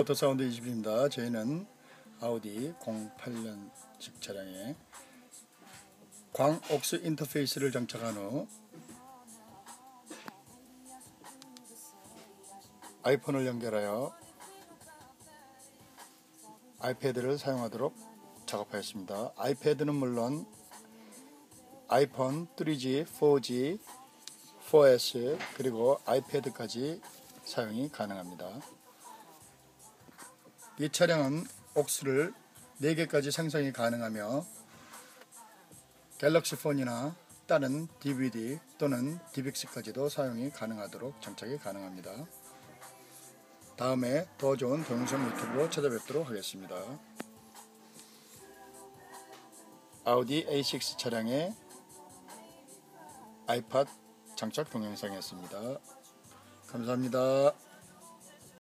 오토사운드 20입니다. 저희는 아우디 08년식 차량에 광옥스 인터페이스를 장착한 후 아이폰을 연결하여 아이패드를 사용하도록 작업하였습니다. 아이패드는 물론 아이폰 3G, 4G, 4S 그리고 아이패드까지 사용이 가능합니다. 이 차량은 옥스를 4개까지 생성이 가능하며 갤럭시 폰이나 다른 DVD 또는 DVX까지도 사용이 가능하도록 장착이 가능합니다. 다음에 더 좋은 동영상 유튜브로 찾아뵙도록 하겠습니다. 아우디 A6 차량의 아이팟 장착 동영상이었습니다. 감사합니다.